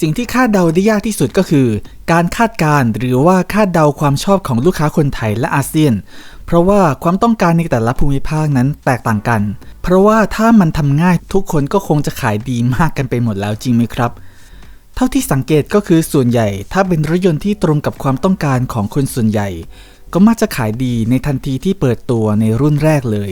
สิ่งที่คาดเดาได้ยากที่สุดก็คือ การคาดการ์หรือว่าคาดเดาความชอบของลูกค้าคนไทยและอาเซียน เพราะว่าความต้องการในแต่ละภูมิภาคนั้นแตกต่างกัน เพราะว่าถ้ามันทำง่ายทุกคนก็คงจะขายดีมากกันไปหมดแล้วจริงไหมครับ เท่าที่สังเกตก็คือส่วนใหญ่ ถ้าเป็นรถยนต์ที่ตรงกับความต้องการของคนส่วนใหญ่ ก็มักจะขายดีในทันทีที่เปิดตัวในรุ่นแรกเลย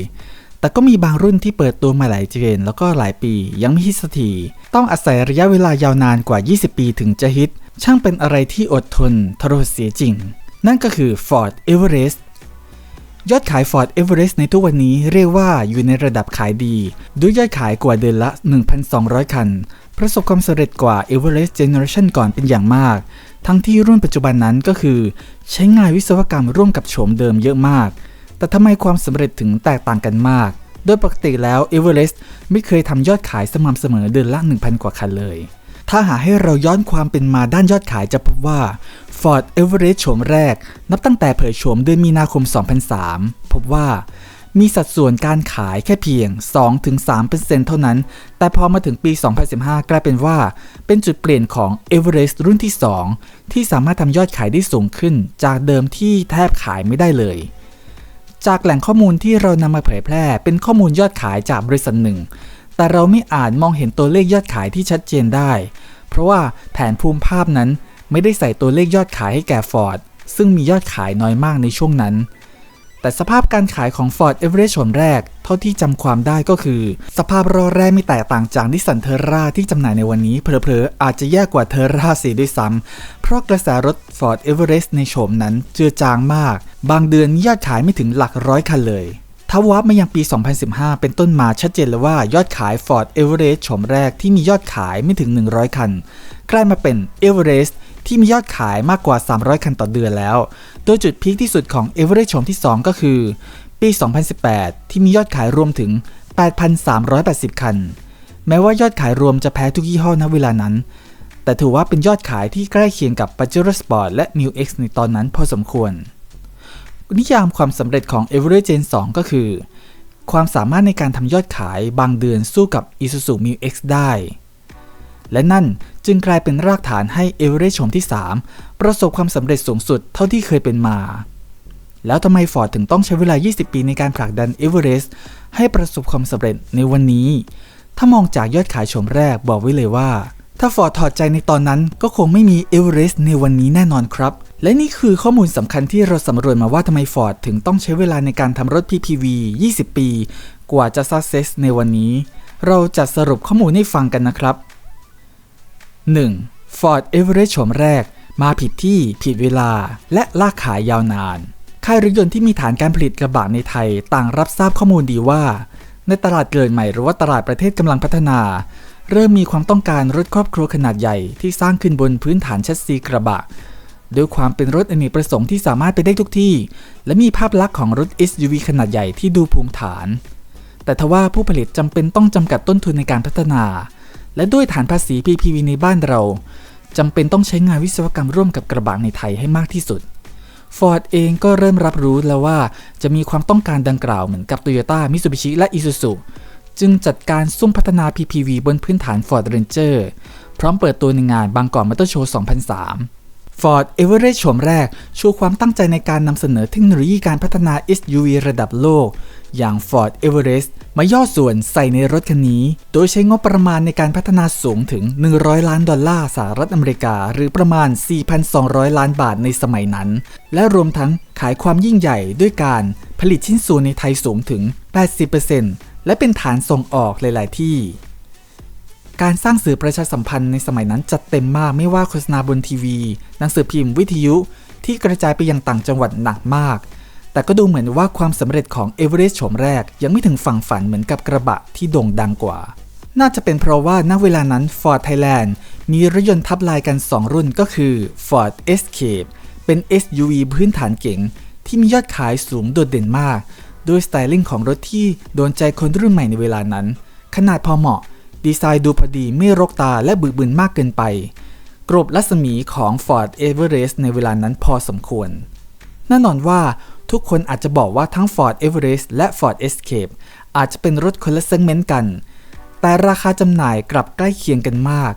แต่ก็มีบางรุ่นที่เปิดตัวมาหลายเจนแล้วก็หลายปียังไม่ฮิตสักที ต้องอาศัยระยะเวลายาวนานกว่า 20 ปีถึงจะฮิต ช่างเป็นอะไรที่อดทนทรหดเสียจริง นั่นก็คือ Ford Everest ยอดขาย Ford Everest ในทุกวันนี้เรียกว่าอยู่ในระดับขายดี ด้วยยอดขายกว่าเดือนละ 1,200 คัน ประสบความสำเร็จกว่า Everest Generation ก่อนเป็นอย่างมาก ทั้งที่รุ่นปัจจุบันนั้นก็คือ ใช้งานวิศวกรรมร่วมกับโฉมเดิมเยอะมาก แต่ทำไมความสำเร็จถึงแตกต่างกันมาก โดยปกติแล้ว Everest ไม่เคยทำยอดขายสม่ำเสมอเดือนละ 1,000 กว่าคันเลย ถ้าหาให้เราย้อนความเป็นมาด้านยอดขายจะพบว่า Ford Everest โฉมแรก นับตั้งแต่เผยโฉมเดือนมีนาคม 2003 พบว่ามีสัดส่วนการขายแค่เพียง 2-3%เท่านั้น แต่พอมาถึงปี 2015 กลายเป็นว่า เป็นจุดเปลี่ยนของ Everest รุ่นที่ 2 ที่สามารถทำยอดขายได้สูงขึ้น จากเดิมที่แทบขายไม่ได้เลย จากแหล่งข้อมูลที่เรานำมาเผยแพร่ เป็นข้อมูลยอดขายจากบริษัทหนึ่ง แต่เราไม่อาจมองเห็นตัวเลขยอดขายที่ชัดเจนได้ เพราะว่าแผนภูมิภาพนั้นไม่ได้ใส่ตัวเลขยอดขายให้แก่ฟอร์ดซึ่งมียอดขายน้อยมากในช่วงนั้น แต่สภาพการขายของ Ford Everest ชมแรก เท่าที่จำความได้ก็คือ สภาพรอแรกไม่แตกต่างจากนิสสันเทอร่าที่จำหน่ายในวันนี้เผลอๆ อาจจะแย่กว่าเทอร่าสีด้วยซ้ำ เพราะกระแสรถ Ford Everest ในโฉมนั้นเจือจางมาก บางเดือนยอดขายไม่ถึงหลักร้อยคันเลยถ้าวับมายังปี 2015 เป็นต้นมาชัดเจนเลยว่ายอดขาย Ford Everest โฉมแรกที่มียอดขายไม่ถึง 100 คัน กลายมาเป็น Everest ที่มียอดขายมากกว่า 300 คันต่อเดือนแล้ว โดยจุดพีคที่สุดของ Everest โฉมที่ 2 ก็คือ ปี 2018 ที่มียอดขายรวมถึง 8,380 คัน แม้ว่ายอดขายรวมจะแพ้ทุกยี่ห้อณเวลานั้น แต่ถือว่าเป็นยอดขายที่ใกล้เคียงกับ Pajero Sport และ m u X ในตอนนั้นพอสมควร นิยามความสำเร็จของ Everest Gen 2 ก็คือ ความสามารถในการทำยอดขายบางเดือนสู้กับ Isuzu m u X ได้ และนั่นจึงกลายเป็นรากฐานให้เอเวอเรสต์ชมที่ 3 ประสบความสำเร็จสูงสุดเท่าที่เคยเป็นมา แล้วทำไมฟอร์ดถึงต้องใช้เวลา 20 ปีในการผลักดันเอเวอเรสต์ให้ประสบความสำเร็จในวันนี้ ถ้ามองจากยอดขายชมแรกบอกไว้เลยว่า ถ้าฟอร์ดถอดใจในตอนนั้นก็คงไม่มีเอเวอเรสต์ในวันนี้แน่นอนครับและนี่คือข้อมูลสำคัญที่เราสำรวจมาว่าทำไมฟอร์ดถึงต้องใช้เวลาในการทำรถ PPV 20 ปี กว่าจะซักเซสในวันนี้ เราจะสรุปข้อมูลให้ฟังกันนะครับ 1. Ford Everest โฉมแรก มาผิดที่ผิดเวลา และลากขายยาวนาน ค่ายรถยนต์ที่มีฐานการผลิตกระบะในไทยต่างรับทราบข้อมูลดีว่า ในตลาดเกิดใหม่หรือว่าตลาดประเทศกำลังพัฒนา เริ่มมีความต้องการรถครอบครัวขนาดใหญ่ที่สร้างขึ้นบนพื้นฐานแชสซีกระบะด้วยความเป็นรถอเนกประสงค์ที่สามารถไปได้ทุกที่ และมีภาพลักษณ์ของรถ SUV ขนาดใหญ่ที่ดูภูมิฐาน แต่ทว่าผู้ผลิตจำเป็นต้องจำกัดต้นทุนในการพัฒนา และด้วยฐานภาษี PPV ในบ้านเราจำเป็นต้องใช้งานวิศวกรรมร่วมกับกระบะในไทยให้มากที่สุด Ford เองก็เริ่มรับรู้แล้วว่าจะมีความต้องการดังกล่าวเหมือนกับ Toyota Mitsubishi และ Isuzu จึงจัดการซุ่มพัฒนา PPV บนพื้นฐาน Ford Ranger พร้อมเปิดตัวในงานบางกอกมอเตอร์โชว์ 2003 Ford Everest โฉมแรก ชูความตั้งใจในการนำเสนอเทคโนโลยีการพัฒนา SUV ระดับโลก อย่าง Ford Everest มาย่อส่วนใส่ในรถคันนี้ โดยใช้งบประมาณในการพัฒนาสูงถึง 100 ล้านดอลลาร์สหรัฐอเมริกา หรือประมาณ 4,200 ล้านบาทในสมัยนั้น และรวมทั้งขายความยิ่งใหญ่ด้วยการผลิตชิ้นส่วนในไทยสูงถึง 80%และเป็นฐานส่งออกหลาย ๆ ที่ การสร้างสื่อประชาสัมพันธ์ในสมัยนั้นจัดเต็มมากไม่ว่าโฆษณาบนทีวี หนังสือพิมพ์วิทยุที่กระจายไปยังต่างจังหวัดหนักมาก แต่ก็ดูเหมือนว่าความสำเร็จของเอเวอเรสต์โฉมแรก ยังไม่ถึงฝั่งฝันเหมือนกับกระบะที่โด่งดังกว่า น่าจะเป็นเพราะว่าณเวลานั้น Ford Thailand มีรถยนต์ทับลายกัน 2 รุ่นก็คือ Ford Escape เป็น SUV พื้นฐานเก๋งที่มียอดขายสูงโดดเด่นมากโดยสไตลิ่งของรถที่โดนใจคนรุ่นใหม่ในเวลานั้น ขนาดพอเหมาะ ดีไซน์ดูพอดีไม่รกตาและบึกบึนมากเกินไป กรบรัศมีของ Ford Everest ในเวลานั้นพอสมควร แน่นอนว่าทุกคนอาจจะบอกว่าทั้ง Ford Everest และ Ford Escape อาจจะเป็นรถคนละเซกเมนต์กัน แต่ราคาจำหน่ายกลับใกล้เคียงกันมาก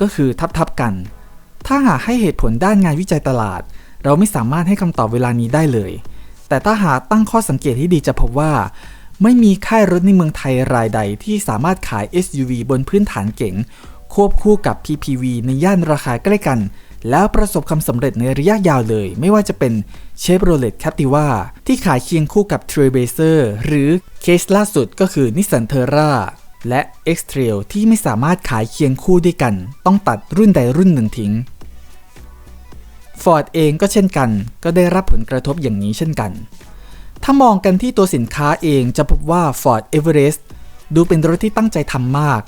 ก็คือทับๆกัน ถ้าหากให้เหตุผลด้านงานวิจัยตลาด เราไม่สามารถให้คำตอบเวลานี้ได้เลย แต่ถ้าหากตั้งข้อสังเกตให้ดีจะพบว่า ไม่มีค่ายรถในเมืองไทยรายใดที่สามารถขาย SUV บนพื้นฐานเก๋งควบคู่กับ PPV ในย่านราคาใกล้กัน แล้วประสบความสำเร็จในระยะยาวเลย ไม่ว่าจะเป็น Chevrolet Captiva ที่ขายเคียงคู่กับ Trailblazer หรือเคสล่าสุดก็คือ Nissan Terra และ X-Trail ที่ไม่สามารถขายเคียงคู่ด้วยกัน ต้องตัดรุ่นใดรุ่นหนึ่งทิ้ง Ford เองก็เช่นกัน ก็ได้รับผลกระทบอย่างนี้เช่นกัน ถ้ามองกันที่ตัวสินค้าเองจะพบว่า Ford Everest ดูเป็นรถที่ตั้งใจทำมาก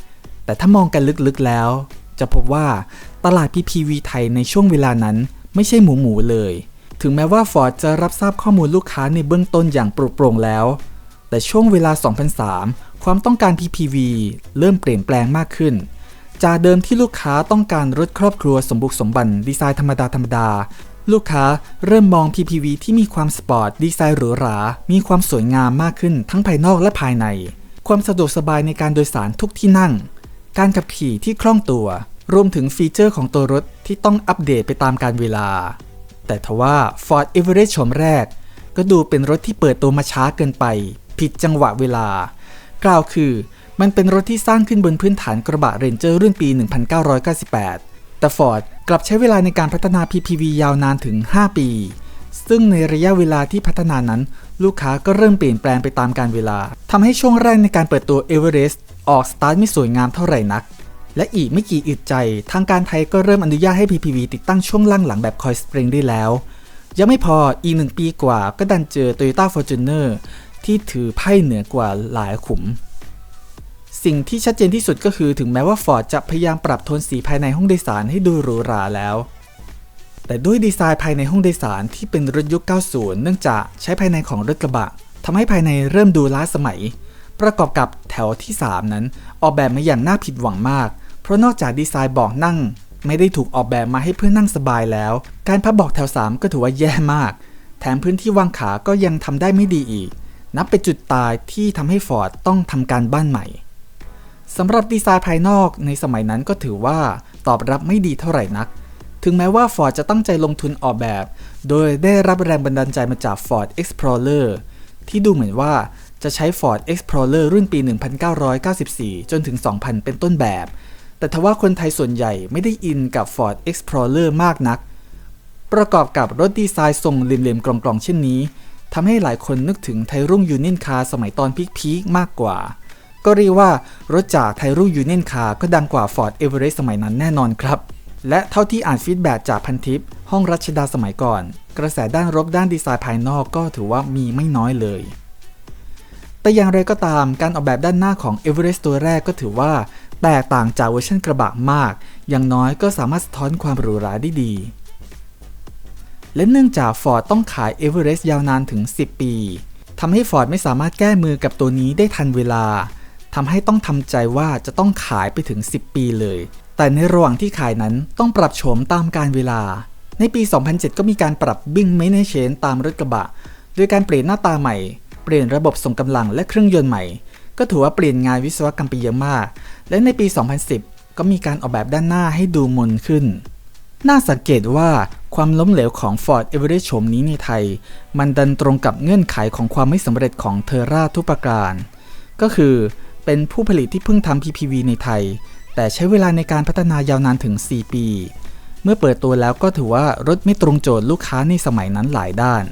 แต่ถ้ามองกันลึกๆแล้ว จะพบว่าตลาด PPV ไทยในช่วงเวลานั้นไม่ใช่หมูหมูเลย ถึงแม้ว่า Ford จะรับทราบข้อมูลลูกค้าในเบื้องต้นอย่างโปร่งโปร่งแล้ว แต่ช่วงเวลา 2003 ความต้องการ PPV เริ่มเปลี่ยนแปลงมากขึ้น จากเดิมที่ลูกค้าต้องการรถครอบครัวสมบุกสมบันดีไซน์ธรรมดาธรรมดา ลูกค้าเริ่มมอง PPV ที่มีความสปอร์ตดีไซน์หรูหรา มีความสวยงามมากขึ้นทั้งภายนอกและภายใน ความสะดวกสบายในการโดยสารทุกที่นั่ง การขับขี่ที่คล่องตัว รวมถึงฟีเจอร์ของตัวรถที่ต้องอัปเดตไปตามการเวลา แต่ทว่า Ford Everest ชมแรก ก็ดูเป็นรถที่เปิดตัวมาช้าเกินไป ผิดจังหวะเวลา กล่าวคือ มันเป็นรถที่สร้างขึ้นบนพื้นฐานกระบะเรนเจอร์รุ่นปี 1998 แต่ Ford กลับใช้เวลาในการพัฒนา PPV ยาวนานถึง 5 ปี ซึ่งในระยะเวลาที่พัฒนานั้น ลูกค้าก็เริ่มเปลี่ยนแปลงไปตามการเวลา ทำให้ช่วงแรกในการเปิดตัว Everest ออกสตาร์ทไม่สวยงามเท่าไหร่นัก และอีกไม่กี่อึดใจ ทางการไทยก็เริ่มอนุญาตให้ PPV ติดตั้งช่วงล่างหลังแบบคอยสปริงได้แล้ว ยังไม่พออีกหนึ่งปีกว่าก็ดันเจอ Toyota Fortuner ที่ถือไพ่เหนือกว่าหลายขุม สิ่งที่ชัดเจนที่สุดก็คือถึงแม้ว่า Ford จะพยายามปรับโทนสีภายในห้องโดยสารให้ดูหรูหราแล้ว แต่ด้วยดีไซน์ภายในห้องโดยสารที่เป็นรถยุค 90 เนื่องจากใช้ภายในของรถกระบะทำให้ภายในเริ่มดูล้าสมัย ประกอบกับแถวที่ 3 นั้น ออกแบบมาอย่างน่าผิดหวังมาก เพราะนอกจากดีไซน์เบอกนั่ง ไม่ได้ถูกออกแบบมาให้เพื่อนั่งสบายแล้ว การพับเบอกแถว 3 ก็ถือว่าแย่มาก แถมพื้นที่วางขาก็ยังทำได้ไม่ดีอีก นับเป็นจุดตายที่ทำให้ฟอร์ดต้องทำการบ้านใหม่ สำหรับดีไซน์ภายนอกในสมัยนั้นก็ถือว่าตอบรับไม่ดีเท่าไหร่นัก ถึงแม้ว่า Ford จะตั้งใจลงทุนออกแบบ โดยได้รับแรงบันดาลใจมาจาก Ford Explorer ที่ดูเหมือนว่าจะใช้ Ford Explorer รุ่นปี 1994 จนถึง 2000 เป็นต้นแบบ แต่ทว่าคนไทยส่วนใหญ่ไม่ได้อินกับ Ford Explorer มากนัก ประกอบกับรถดีไซน์ทรงเหลี่ยมๆกล่องๆ เช่นนี้ทำให้หลายคนนึกถึงไทยรุ่งยูเนียนคาร์สมัยตอนพีคๆมากกว่า ก็เรียกว่ารถจากไทรุยูเนียนคาก็ดังกว่า Ford Everest สมัยนั้นแน่นอนครับ และเท่าที่อ่านฟีดแบ็จากพันทิป ห้องรัชดาสมัยก่อน กระแสด้านรบด้านดีไซน์ภายนอกก็ถือว่ามีไม่น้อยเลย แต่อย่างไรก็ตามการออกแบบด้านหน้าของ Everest ตัวแรกก็ถือว่า แตกต่างจากเวอร์ชันกระบะมาก อย่างน้อยก็สามารถสะท้อนความหรูหราได้ดีและเนื่องจาก Ford ต้องขาย Everest ยาวนานถึง 10 ปี ทำให้ Ford ไม่สามารถแก้มือกับตัวนี้ได้ทันเวลา ทำให้ต้องทำใจว่าจะต้องขายไปถึง 10 ปีเลย แต่ในระหว่างที่ขายนั้นต้องปรับโฉมตามการเวลา ในปี 2007 ก็มีการปรับบิ้งไม่ในเชนตามรถกระบะ โดยการเปลี่ยนหน้าตาใหม่ เปลี่ยนระบบส่งกำลังและเครื่องยนต์ใหม่ ก็ถือว่าเปลี่ยนงานวิศวกรรมไปเยอะมาก และในปี 2010 ก็มีการออกแบบด้านหน้าให้ดูมนขึ้น น่าสังเกตว่าความล้มเหลวของ Ford Everest โฉมนี้ในไทย มันดันตรงกับเงื่อนไขของความไม่สำเร็จของเทอร่าทุกประการ ก็คือ เป็นผู้ผลิตที่เพิ่งทำ PPV ในไทย แต่ใช้เวลาในการพัฒนายาวนานถึง 4 ปี เมื่อเปิดตัวแล้วก็ถือว่ารถไม่ตรงโจทย์ลูกค้าในสมัยนั้นหลายด้าน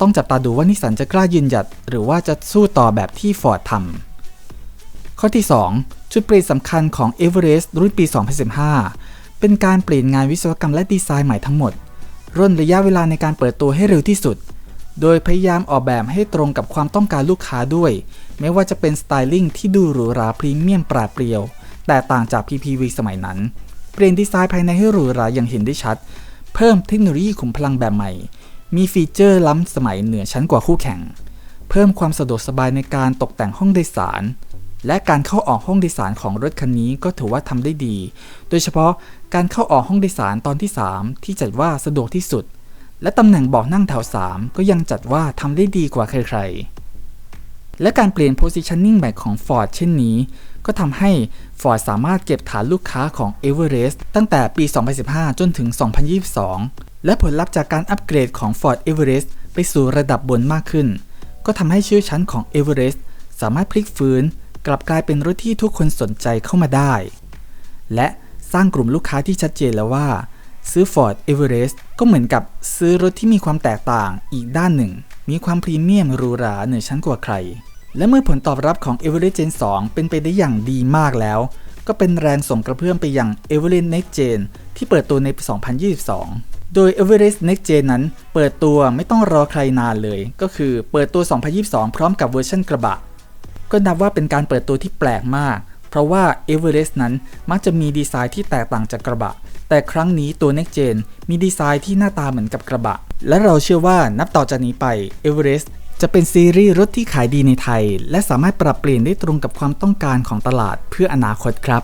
ต้องจับตาดูว่านิสสันจะกล้ายืนหยัด หรือว่าจะสู้ต่อแบบที่ Ford ทำข้อที่ 2 จุดเปลี่ยนสำคัญของ Everest รุ่นปี 2015 เป็นการเปลี่ยนงานวิศวกรรมและดีไซน์ใหม่ทั้งหมดร่นระยะเวลาในการเปิดตัวให้เร็วที่สุด โดยพยายามออกแบบให้ตรงกับความต้องการลูกค้าด้วย ไม่ว่าจะเป็นสไตลิ่งที่ดูหรูหราพรีเมียมปราดเปรียว แต่ต่างจาก PPV สมัยนั้น เปลี่ยนดีไซน์ภายในให้หรูหราอย่างเห็นได้ชัด เพิ่มเทคโนโลยีขุมพลังแบบใหม่ มีฟีเจอร์ล้ำสมัยเหนือชั้นกว่าคู่แข่ง เพิ่มความสะดวกสบายในการตกแต่งห้องโดยสาร และการเข้าออกห้องโดยสารของรถคันนี้ก็ถือว่าทำได้ดี โดยเฉพาะการเข้าออกห้องโดยสารตอนที่ 3 ที่จัดว่าสะดวกที่สุดและตำแหน่งเบาะนั่งแถว 3 ก็ยังจัดว่าทำได้ดีกว่าใครๆ และการเปลี่ยน positioning ใหม่ของ Ford เช่นนี้ ก็ทำให้ Ford สามารถเก็บฐานลูกค้าของ Everest ตั้งแต่ปี 2015 จนถึง 2022 และผลลัพธ์จากการอัปเกรดของ Ford Everest ไปสู่ระดับบนมากขึ้น ก็ทำให้ชื่อชั้นของ Everest สามารถพลิกฟื้น กลับกลายเป็นรถที่ทุกคนสนใจเข้ามาได้ และสร้างกลุ่มลูกค้าที่ชัดเจนแล้วว่า ซื้อ Ford Everest ก็เหมือนกับซื้อรถที่มีความแตกต่างอีกด้านหนึ่ง มีความพรีเมียมหรูหราเหนือชั้นกว่าใคร และเมื่อผลตอบรับของ Everest Gen 2 เป็นไปได้อย่างดีมากแล้ว ก็เป็นแรงส่งกระเพื่อมไปยัง Everest Next Gen ที่เปิดตัวในปี 2022 โดย Everest Next Gen นั้นเปิดตัวไม่ต้องรอใครนานเลย ก็คือเปิดตัว 2022 พร้อมกับเวอร์ชันกระบะ ก็นับว่าเป็นการเปิดตัวที่แปลกมาก เพราะว่า Everest นั้นมักจะมีดีไซน์ที่แตกต่างจากกระบะ แต่ครั้งนี้ตัว Next Gen มีดีไซน์ที่หน้าตาเหมือนกับกระบะ และเราเชื่อว่านับต่อจากนี้ไป Everest จะเป็นซีรีส์รถที่ขายดีในไทย และสามารถปรับเปลี่ยนได้ตรงกับความต้องการของตลาดเพื่ออนาคตครับ